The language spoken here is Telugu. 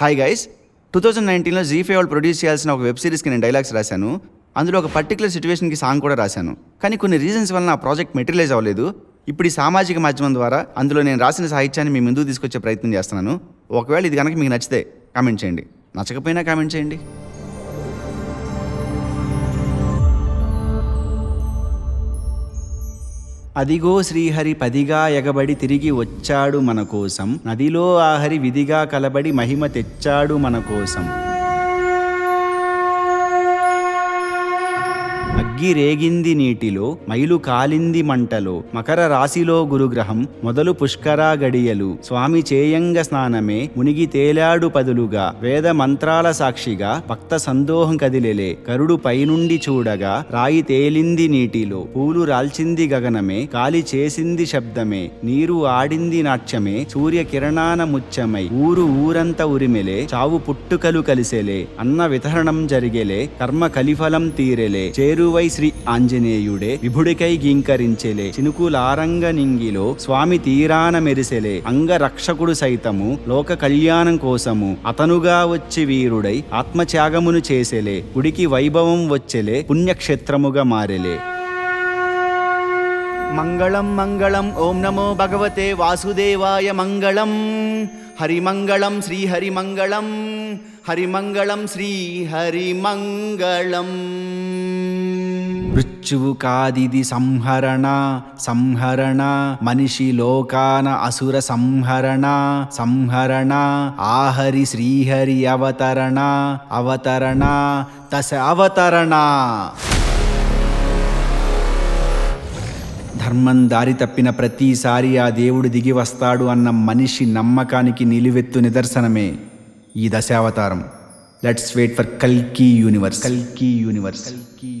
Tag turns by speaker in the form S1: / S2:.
S1: హాయ్ గైస్ టూ థౌజండ్ నైన్టీన్లో జీ ఫైవ్ వాళ్ళు ప్రొడ్యూస్ చేయాల్సిన ఒక వెబ్ సిరీస్కి నేను డైలాగ్స్ రాశాను. అందులో ఒక పర్టికులర్ సిచ్యువేషన్కి సాంగ్ కూడా రాశాను. కానీ కొన్ని రీజన్స్ వలన ఆ ప్రాజెక్ట్ మెటీరియలైజ్ అవ్వలేదు. ఇప్పుడు ఈ సామాజిక మాధ్యమం ద్వారా అందులో నేను రాసిన సాహిత్యాన్ని మీ ముందుకు తీసుకొచ్చే ప్రయత్నం చేస్తున్నాను. ఒకవేళ ఇది కనుక మీకు నచ్చితే కామెంట్ చేయండి. నచ్చకపోయినా కామెంట్ చేయండి. అదిగో శ్రీహరి పదిగా ఎగబడి తిరిగి వచ్చాడు మన కోసం నదిలో ఆహరి విధిగా కలబడి మహిమ తెచ్చాడు మన కోసం రేగింది నీటిలో మైలు కాలింది మంటలో మకర రాశిలో గురుగ్రహం మొదలు పుష్కరా గడియలు. స్వామి చేయంగ స్నానమే మునిగి తేలాడు పదులుగా. వేద మంత్రాల సాక్షిగా భక్త సందోహం కదిలెలే. కరుడు పైనుండి చూడగా రాయి తేలింది నీటిలో. పూలు రాల్చింది గగనమే కాలి చేసింది శబ్దమే. నీరు ఆడింది నాట్యమే సూర్య కిరణాన ముచ్చమై. ఊరు ఊరంత ఉరిమెలే చావు పుట్టుకలు కలిసెలే. అన్న వితరణం జరిగెలే కర్మ కలిఫలం తీరెలే. చేరువై శ్రీ ఆంజనేయుడే. విభుడికై గీంకరించెలే చినుకులారంగ నింగిలో స్వామి తీరాన మెరిసెలే అంగరక్షకుడు సైతము లోక కళ్యాణం కోసము అతనుగా వచ్చి వీరుడై ఆత్మత్యాగమును చేసెలే. గుడికి వైభవం వచ్చెలే పుణ్యక్షేత్రముగా మారెలే. మంగళం మంగళం ఓం నమో భగవతే వాసుదేవాయ మంగళం. హరిమంగళం శ్రీహరిమంగళం హరిమంగళం శ్రీహరిమంగళం మృత్యువు కాదిది సంహరణ సంహరణ మనిషి లోకాన అసుర సంహరణ సంహరణ ఆహరి శ్రీహరి అవతరణ అవతరణ దశ అవతరణ. ధర్మం దారి తప్పిన ప్రతిసారి ఆ దేవుడు దిగి వస్తాడు అన్న మనిషి నమ్మకానికి నిలువెత్తు నిదర్శనమే ఈ Dasavatharam. Let's wait for కల్కీ universe కల్కీ universe కల్కీ